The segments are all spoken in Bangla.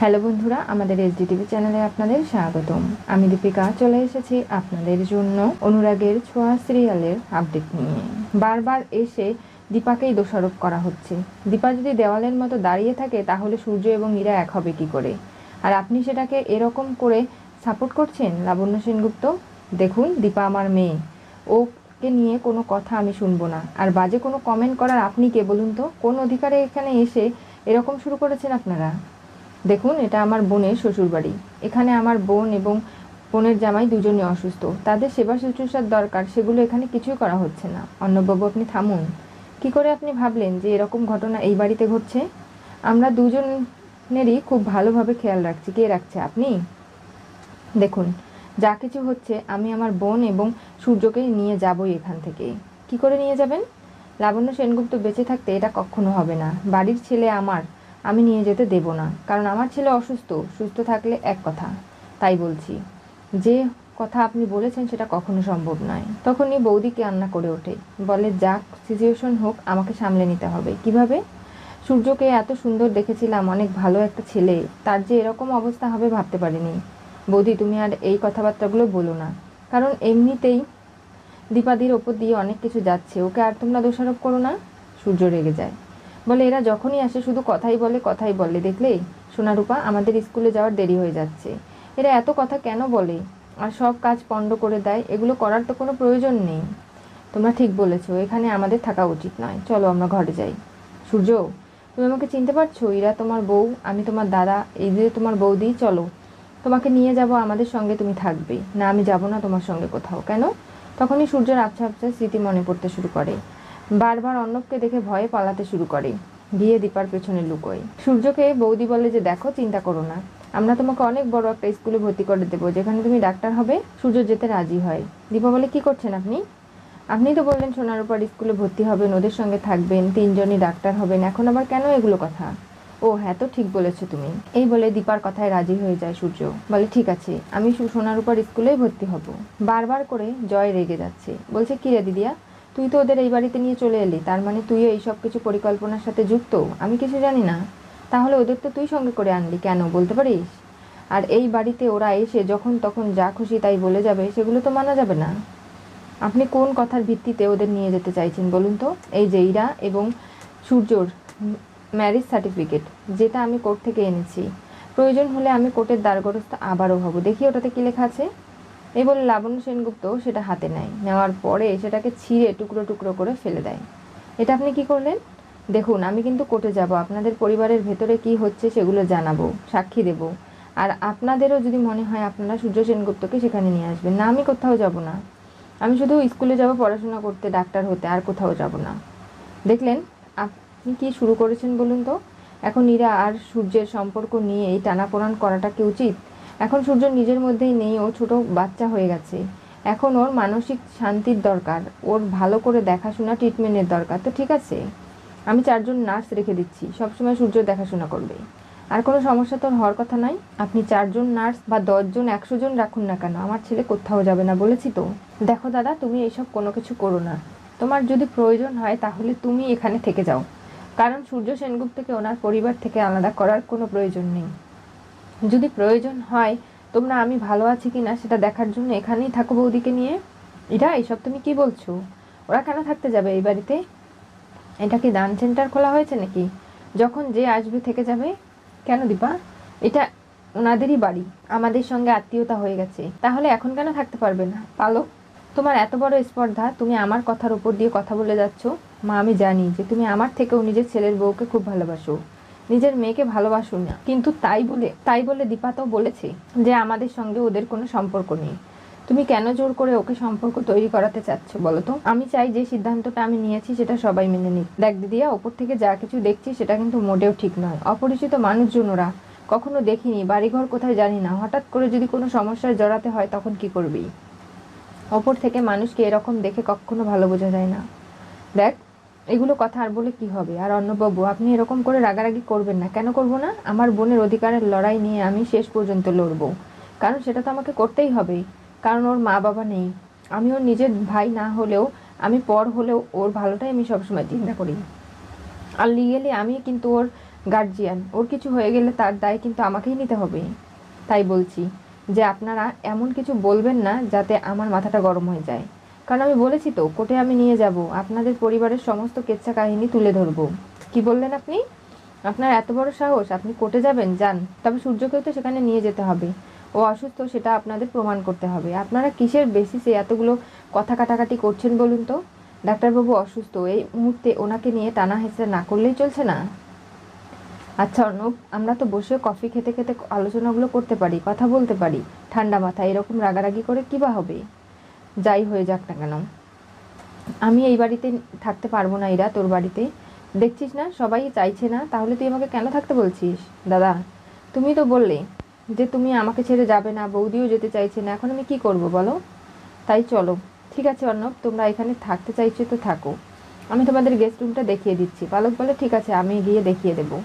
হ্যালো বন্ধুরা, আমাদের এসডি টিভি চ্যানেলে আপনাদের স্বাগতম। আমি দীপিকা, চলে এসেছি আপনাদের জন্য অনুরাগের ছোঁয়া সিরিয়ালের আপডেট নিয়ে। বারবার এসে দীপাকেই দোষারোপ করা হচ্ছে। দীপা যদি দেওয়ালের মতো দাঁড়িয়ে থাকে, তাহলে সূর্য এবং মীরা এক হবে কি করে? আর আপনি সেটাকে এরকম করে সাপোর্ট করছেন? লাবণ্য সেনগুপ্ত, দেখুন, দীপা আমার মেয়ে। ওকে নিয়ে কোনো কথা আমি শুনব না। আর বাজে কোনো কমেন্ট করার আপনি কে বলুন তো? কোন অধিকারে এখানে এসে এরকম শুরু করেছেন আপনারা? দেখুন, এটা আমার বোনের শ্বশুরবাড়ি। এখানে আমার বোন এবং বোনের জামাই দুজনই অসুস্থ। তাদের সেবা শুশ্রূষার দরকার, সেগুলো এখানে কিছুই করা হচ্ছে না। অন্নবাবু, আপনি থামুন। কি করে আপনি ভাবলেন যে এরকম ঘটনা এই বাড়িতে ঘটছে? আমরা দুজনেরই খুব ভালোভাবে খেয়াল রাখছি। কে রাখছে, আপনি? দেখুন, যা কিছু হচ্ছে, আমি আমার বোন এবং সূর্যকে নিয়ে যাবই এখান থেকে। কি করে নিয়ে যাবেন? লাবণ্য সেনগুপ্ত বেঁচে থাকতে এটা কখনো হবে না। বাড়ির ছেলে আমার। আমি নিয়ে যেতে দেব না। কারণ আমার ছেলে অসুস্থ, সুস্থ থাকলে এক কথা, তাই বলছি। যে কথা আপনি বলেছেন সেটা কখনো সম্ভব নয়। তখনই বৌদি কান্না করে ওঠে। বলে, যাক সিচুয়েশন হোক, আমাকে সামলে নিতে হবে। কীভাবে? সূর্যকে এত সুন্দর দেখেছিলাম, অনেক ভালো একটা ছেলে। তার যে এরকম অবস্থা হবে ভাবতে পারিনি। বৌদি, তুমি আর এই কথাবার্তাগুলো বলো না। কারণ এমনিতেই দীপাদির ওপর দিয়ে অনেক কিছু যাচ্ছে। ওকে আর তোমরা দোষারোপ করো না। সূর্য রেগে যায়। বলে, এরা যখনই আসে শুধু কথাই বলে কথাই বলে। দেখলে সোনারূপা, আমাদের স্কুলে যাওয়ার দেরি হয়ে যাচ্ছে। এরা এত কথা কেন বলে? আর সব কাজ পণ্ড করে দেয়। এগুলো করার তো কোনো প্রয়োজন নেই। তোমরা ঠিক বলেছ, এখানে আমাদের থাকা উচিত নয়। চলো আমরা ঘরে যাই। সূর্য, তুমি আমাকে চিনতে পারছ? এরা তোমার বউ, আমি তোমার দাদা, এই যে তোমার বৌদি। চলো, তোমাকে নিয়ে যাব, আমাদের সঙ্গে তুমি থাকবে। না, আমি যাব না তোমার সঙ্গে কোথাও। কেন? তখনই সূর্যের আবছা আবছা স্মৃতি মনে পড়তে শুরু করে। বারবার অর্ণবকে দেখে ভয়ে পালাতে শুরু করে। বিয়ে দীপার পেছনে লুকোয়। সূর্যকে বৌদি বলে যে, দেখো, চিন্তা করো না। আমরা তোমাকে অনেক বড় একটা স্কুলে ভর্তি করে দেবো, যেখানে তুমি ডাক্তার হবে, সূর্য যেতে রাজি হয়। দীপা বলে, কি করছেন আপনি? আপনি তো বললেন সোনার উপর স্কুলে ভর্তি হবেন, ওদের সঙ্গে থাকবেন, তিনজনই ডাক্তার হবেন, এখন আবার কেন এগুলো কথা? ও হ্যাঁ তো ঠিক বলেছ তুমি। এই বলে দীপার কথায় রাজি হয়ে যায় সূর্য। বলে, ঠিক আছে, আমি সোনার উপর স্কুলেই ভর্তি হব। বারবার করে জয় রেগে যাচ্ছে। বলছে, কি রে, দিদিয়া? তুই তো ওদের এই বাড়িতে নিয়ে চলে এলি, তার মানে তুইও এই সব কিছু পরিকল্পনার সাথে যুক্ত? আমি কিছু জানি না। তাহলে ওদের তো তুই সঙ্গে করে আনলি কেন, বলতে পারিস? আর এই বাড়িতে ওরা এসে যখন তখন যা খুশি তাই বলে যাবে, সেগুলো তো মানা যাবে না। আপনি কোন কথার ভিত্তিতে ওদের নিয়ে যেতে চাইছেন বলুন তো? এই যে ইরা এবং সূর্যর ম্যারেজ সার্টিফিকেট, যেটা আমি কোর্ট থেকে এনেছি। প্রয়োজন হলে আমি কোর্টের দ্বারগরস্থ আবারও হব। দেখি ওটাতে কী লেখা আছে। এই বলে লাবণ্য সেনগুপ্ত সেটা হাতে নেয়। নেওয়ার পরে সেটাকে ছিঁড়ে টুকরো টুকরো করে ফেলে দেয়। এটা আপনি কি করলেন? দেখুন, আমি কিন্তু কোর্টে যাব। আপনাদের পরিবারের ভেতরে কি হচ্ছে সেগুলো জানাব, সাক্ষী দেব। আর আপনাদেরও যদি মনে হয় আপনারা সূর্য সেনগুপ্তকে সেখানে নিয়ে আসবেন। না, আমি কোথাও যাব না। আমি শুধু স্কুলে যাব পড়াশোনা করতে, ডাক্তার হতে, আর কোথাও যাব না। দেখলেন, আপনি কি শুরু করেছেন বলুন তো? এখন ইরা আর সূর্যের সম্পর্ক নিয়ে এই টানাপোড়ান করাটা কি উচিত? এখন সূর্য নিজের মধ্যেই নেই, ও ছোট বাচ্চা হয়ে গেছে। এখন ওর মানসিক শান্তির দরকার, ওর ভালো করে দেখাশোনা ট্রিটমেন্টের দরকার। তো ঠিক আছে, আমি চারজন নার্স রেখে দিচ্ছি, সবসময় সূর্য দেখাশোনা করবে। আর কোনো সমস্যা তোর হওয়ার কথা নাই আপনি চারজন নার্স বা দশজন একশো জন রাখুন না কেন, আমার ছেলে কোথাও যাবে না, বলেছি তো। দেখো দাদা, তুমি এইসব কোনো কিছু করো না। তোমার যদি প্রয়োজন হয়, তাহলে তুমি এখানে থেকে যাও। কারণ সূর্য সেনগুপ্তকে ওনার পরিবার থেকে আলাদা করার কোনো প্রয়োজন নেই। যদি প্রয়োজন হয়, তোমরা আমি ভালো আছি কি না সেটা দেখার জন্য এখানেই থাকো বৌদিকে নিয়ে। ইরা এইসব তুমি কি বলছো? ওরা কেন থাকতে যাবে এই বাড়িতে? এটা কি দান সেন্টার খোলা হয়েছে নাকি? যখন যে আসবে থেকে যাবে? কেন দীপা? এটা ওনাদেরই বাড়ি। আমাদের সঙ্গে আত্মীয়তা হয়ে গেছে। তাহলে এখন কেন থাকতে পারবে না? পালো। তোমার এত বড় স্পর্ধা, তুমি আমার কথার উপর দিয়ে কথা বলে যাচ্ছ। মা, আমি জানি যে তুমি আমার থেকেও নিজের ছেলের বউকে খুব ভালোবাসো। নিজের মেয়েকে ভালোবাসো না। কিন্তু তাই বলে তাই বলে দীপা তো বলেছে যে আমাদের সঙ্গে ওদের কোনো সম্পর্ক নেই। তুমি কেন জোর করে ওকে সম্পর্ক তৈরি করাতে চাচ্ছ বলো তো? আমি চাই যে সিদ্ধান্তটা আমি নিয়েছি সেটা সবাই মেনে নিক। দেখ দিদিয়া ওপর থেকে যা কিছু দেখছি সেটা কিন্তু মোটেও ঠিক নয়। অপরিচিত মানুষজন ওরা কখনো দেখিনি, বাড়িঘর কোথায় জানি না। হঠাৎ করে যদি কোনো সমস্যায় জড়াতে হয় তখন কি করবি? ওপর থেকে মানুষকে এরকম দেখে কখনো ভালো বোঝা যায় না। দেখ এগুলো কথা আর বলে কি হবে? আর অন্নবাবু, আপনি এরকম করে রাগারাগি করবেন না। কেন করব না? আমার বোনের অধিকারের লড়াই নিয়ে আমি শেষ পর্যন্ত লড়বো। কারণ সেটা তো আমাকে করতেই হবে। কারণ ওর মা বাবা নেই। আমি ওর নিজের ভাই না হলেও, আমি পর হলেও ওর ভালোটাই আমি সবসময় চিন্তা করি। আর লিগেলি আমি কিন্তু ওর গার্জিয়ান ওর কিছু হয়ে গেলে তার দায় কিন্তু আমাকেই নিতে হবে। তাই বলছি যে, আপনারা এমন কিছু বলবেন না যাতে আমার মাথাটা গরম হয়ে যায়। কারণ আমি বলেছি তো, কোর্টে আমি নিয়ে যাব। আপনাদের পরিবারের সমস্ত কেচ্ছা কাহিনী তুলে ধরবো। কি বললেন আপনি? আপনার এত বড় সাহস, আপনি কোর্টে যাবেন? যান। তবে সূর্যকেও তো সেখানে নিয়ে যেতে হবে। ও অসুস্থ, সেটা আপনাদের প্রমাণ করতে হবে। আপনারা কিসের বেসিসে এতগুলো কথা কাটাকাটি করছেন বলুন তো? ডাক্তারবাবু অসুস্থ, এই মুহূর্তে ওনাকে নিয়ে টানা হেসড়ে না করলেই চলছে না? আচ্ছা অর্ণব, আমরা তো বসে কফি খেতে খেতে আলোচনাগুলো করতে পারি, কথা বলতে পারি। ঠান্ডা মাথা এরকম রাগারাগি করে কী বা হবে? যাই হয়ে যাক না কেন। আমি এই বাড়িতে থাকতে পারব না এরা তোর বাড়িতে। দেখছিস না, সবাই চাইছে না, তাহলে তুই আমাকে কেন থাকতে বলছিস? দাদা, তুমি তো বললে যে তুমি আমাকে ছেড়ে যাবে না, বৌদিও যেতে চাইছে না, এখন আমি কি করব বলো? তাই চলো। ঠিক আছে অর্ণব, তোমরা এখানে থাকতে চাইছো তো থাকো। আমি তোমাদের গেস্ট রুমটা দেখিয়ে দিচ্ছি। পালক বলে, ঠিক আছে, আমি গিয়ে দেখিয়ে দেবো।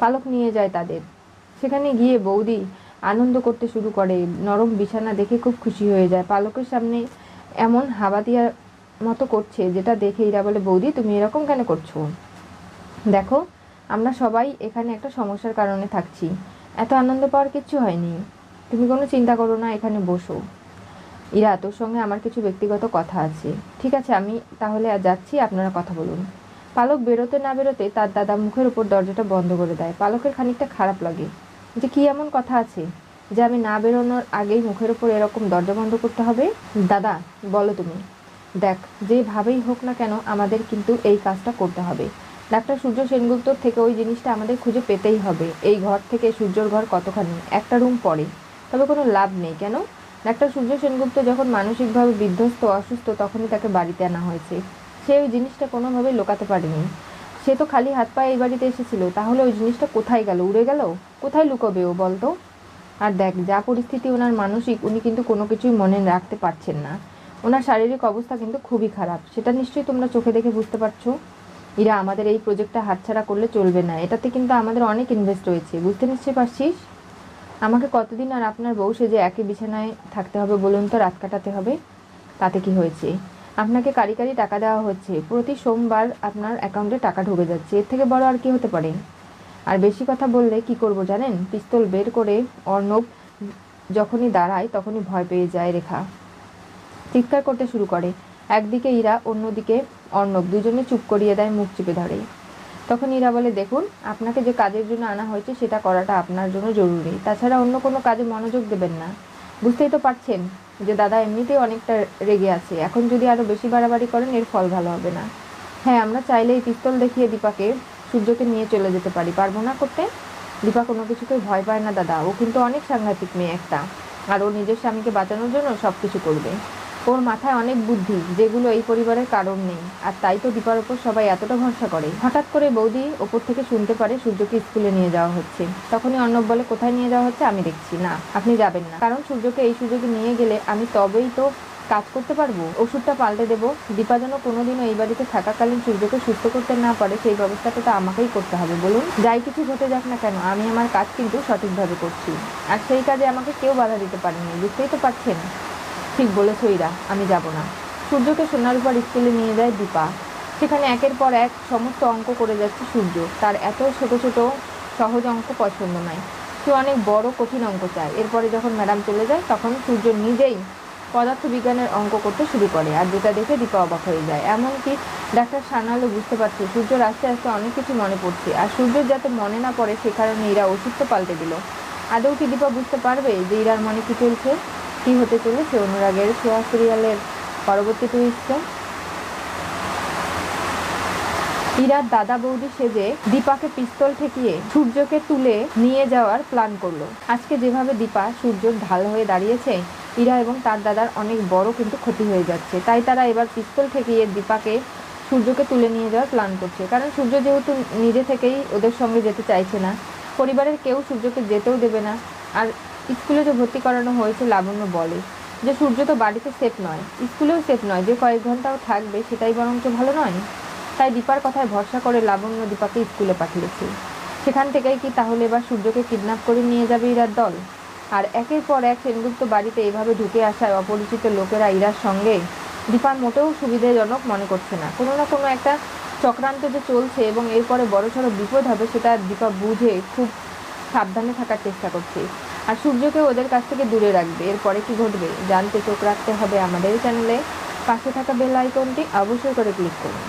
পালক নিয়ে যায় তাদের। সেখানে গিয়ে বৌদি আনন্দ করতে শুরু করে। নরম বিছানা দেখে খুব খুশি হয়ে যায়। পালকের সামনে এমন হাবা দেওয়ার মতো করছে, যেটা দেখে ইরা বলে, বৌদি, তুমি এরকম কেন করছ? দেখো, আমরা সবাই এখানে একটা সমস্যার কারণে থাকছি। এত আনন্দ পাওয়ার কিচ্ছু হয়নি। তুমি কোনো চিন্তা করো না, এখানে বসো। ইরা, তোর সঙ্গে আমার কিছু ব্যক্তিগত কথা আছে। ঠিক আছে, আমি তাহলে আর যাচ্ছি, আপনারা কথা বলুন। পালক বেরোতে না বেরোতে তার দাদা মুখের উপর দরজাটা বন্ধ করে দেয়। পালকের খানিকটা খারাপ লাগে। যে কি এমন কথা আছে? যে আমি না বেরোনোর আগেই মুখের উপর এরকম দরজা বন্ধ করতে হবে? দাদা, বলো তুমি। দেখ, যেভাবেই হোক না কেন আমাদের কিন্তু এই কাজটা করতে হবে। ডাক্তার সূর্য সেনগুপ্তর থেকে ওই জিনিসটা আমাদের খুঁজে পেতেই হবে। এই ঘর থেকে সূর্যর ঘর কতখানি? একটা রুম পড়ে। তবে কোনো লাভ নেই, কেন? ডাক্তার সূর্য সেনগুপ্ত যখন মানসিকভাবে বিধ্বস্ত, অসুস্থ, তখনই তাকে বাড়িতে আনা হয়েছে। সে ওই জিনিসটা কোনোভাবে লোকাতে পারেনি। সে তো খালি হাত পায়ে এই বাড়িতে এসেছিল। তাহলে ওই জিনিসটা কোথায় গেল? উড়ে গেল? কোথায় লুকোবে ও বলতো? আর দেখ, যা পরিস্থিতি ওনার মানসিক, উনি কিন্তু কোনো কিছুই মনে রাখতে পারছেন না। ওনার শারীরিক অবস্থা কিন্তু খুবই খারাপ। সেটা নিশ্চয়ই তোমরা চোখে দেখে বুঝতে পারছ। ইরা, আমাদের এই প্রজেক্টটা হাতছাড়া করলে চলবে না। এটাতে কিন্তু আমাদের অনেক ইনভেস্ট রয়েছে বুঝতে নিশ্চয়ই পারছিস? আমাকে কতদিন আর আপনার বউ সেজে একই বিছানায় থাকতে হবে বলুন তো? রাত কাটাতে হবে। তাতে কি হয়েছে? আপনাকে কারি কারি টাকা দেওয়া হচ্ছে। প্রতি সোমবার আপনার অ্যাকাউন্টে টাকা ঢুকে যাচ্ছে। এর থেকে বড় আর কি হতে পারে? আর বেশি কথা বললে কি করব জানেন? পিস্তল বের করে অর্ণব যখনই দাঁড়ায় তখনই ভয় পেয়ে যায় রেখা। চিৎকার করতে শুরু করে। একদিকে ইরা, অন্যদিকে অর্ণব। দুজনে চুপ করিয়ে দেয়, মুখ চেপে ধরে। তখন ইরা বলে, দেখুন, আপনাকে যে কাজের জন্য আনা হয়েছে সেটা করাটা আপনার জন্য জরুরি। তাছাড়া অন্য কোনো কাজে মনোযোগ দেবেন না। বুঝতেই তো পারছেন যে দাদা এমনিতেই অনেকটা রেগে আছে। এখন যদি আরও বেশি বাড়াবাড়ি করেন, এর ফল ভালো হবে না। হ্যাঁ আমরা চাইলে এই পিস্তল দেখিয়ে দীপাকে সূর্যকে নিয়ে চলে যেতে পারি। পারব না করতে? দীপা কোনো কিছুকে ভয় পায় না, দাদা। ও কিন্তু অনেক সাংঘাতিক মেয়ে একটা। আর ও নিজের স্বামীকে বাঁচানোর জন্য সব কিছু করবে। ওর মাথায় অনেক বুদ্ধি, যেগুলো এই পরিবারের কারণ নেই। আর তাই তো দীপার ওপর সবাই এতটা ভরসা করে। হঠাৎ করে বৌদি ওপর থেকে শুনতে পারে সূর্যকে স্কুলে নিয়ে যাওয়া হচ্ছে। তখনই অর্ণব বলে, কোথায় নিয়ে যাওয়া হচ্ছে? আমি দেখছি। না, আপনি যাবেন না। কারণ সূর্যকে এই সুযোগে নিয়ে গেলে আমি তবেই তো কাজ করতে পারব? ওষুধটা পাল্টে দেবো। দীপা যেন কোনোদিনও এই বাড়িতে থাকাকালীন সূর্যকে সুস্থ করতে না পারে, সেই ব্যবস্থাটা তো আমাকেই করতে হবে, বলুন। যাই কিছু ঘটে যাক না কেন, আমি আমার কাজ কিন্তু সঠিকভাবে করছি। আর সেই কাজে আমাকে কেউ বাধা দিতে পারেনি, বুঝতেই তো পারছেন? ঠিক বলেছ ইরা, আমি যাব না। সূর্যকে সোনার উপর স্কুলে নিয়ে যায় দীপা। সেখানে একের পর এক সমস্ত অঙ্ক করে যাচ্ছে সূর্য। তার এত ছোট ছোট, সহজ অঙ্ক পছন্দ নয়। সে অনেক বড় কঠিন অঙ্ক চায়। এরপরে যখন ম্যাডাম চলে যায়, তখন সূর্য নিজেই পদার্থবিজ্ঞানের অঙ্ক করতে শুরু করে, আর যেটা দেখে দীপা অবাক হয়ে যায়। এমনকি ডাক্তার সানালও বুঝতে পারছে সূর্যর আস্তে আস্তে অনেক কিছু মনে পড়ছে, আর সূর্যের যাতে মনে না পড়ে সে কারণে ইরা ওষুধটা পাল্টে দিল। আদৌ কি দীপা বুঝতে পারবে যে ইরার মনে কী চলছে? কী হতে চলেছে? অনুরাগের সোয়া সিরিয়ালের পরবর্তী টুইস্টে ইরার দাদা বৌদি সেজে দীপাকে পিস্তল ঠেকিয়ে সূর্যকে তুলে নিয়ে যাওয়ার প্ল্যান করল। আজকে যেভাবে দীপা সূর্যর ঢাল হয়ে দাঁড়িয়েছে, ইরা এবং তার দাদার অনেক বড় কিন্তু ক্ষতি হয়ে যাচ্ছে। তাই তারা এবার পিস্তল ঠেকিয়ে দীপাকে সূর্যকে তুলে নিয়ে যাওয়ার প্ল্যান করছে। কারণ সূর্য যেহেতু নিজে থেকেই ওদের সঙ্গে যেতে চাইছে না, পরিবারের কেউ সূর্যকে যেতেও দেবে না। আর স্কুলে যে ভর্তি করানো হয়েছে, লাবণ্য বলে যে সূর্য তো বাড়িতে সেফ নয়। স্কুলেও সেফ নয়। যে কয়েক ঘন্টাও থাকবে, সেটাই বরঞ্চ ভালো নয়। তাই দীপার কথায় ভরসা করে লাবণ্য দীপাকে স্কুলে পাঠিয়েছে। সেখান থেকেই কি তাহলে এবার সূর্যকে কিডন্যাপ করে নিয়ে যাবে ইরার দল? আর একের পর এক সেনগুপ্ত বাড়িতে এভাবে ঢুকে আসায় অপরিচিত লোকেরা ইরার সঙ্গে? দীপার মোটেও সুবিধাজনক মনে করছে না। কোনো না কোনো একটা চক্রান্ত যে চলছে এবং এরপরে বড়সড় বিপদ হবে সেটা দীপা বুঝে খুব সাবধানে থাকার চেষ্টা করছে। আর সূর্যকে ওদের কাছ থেকে দূরে রাখবে। এরপরে কি ঘটবে? জানতে চোখ রাখতে হবে আমাদের চ্যানেলে। পাশে থাকা বেল আইকনটি অবশ্যই করে ক্লিক করুন।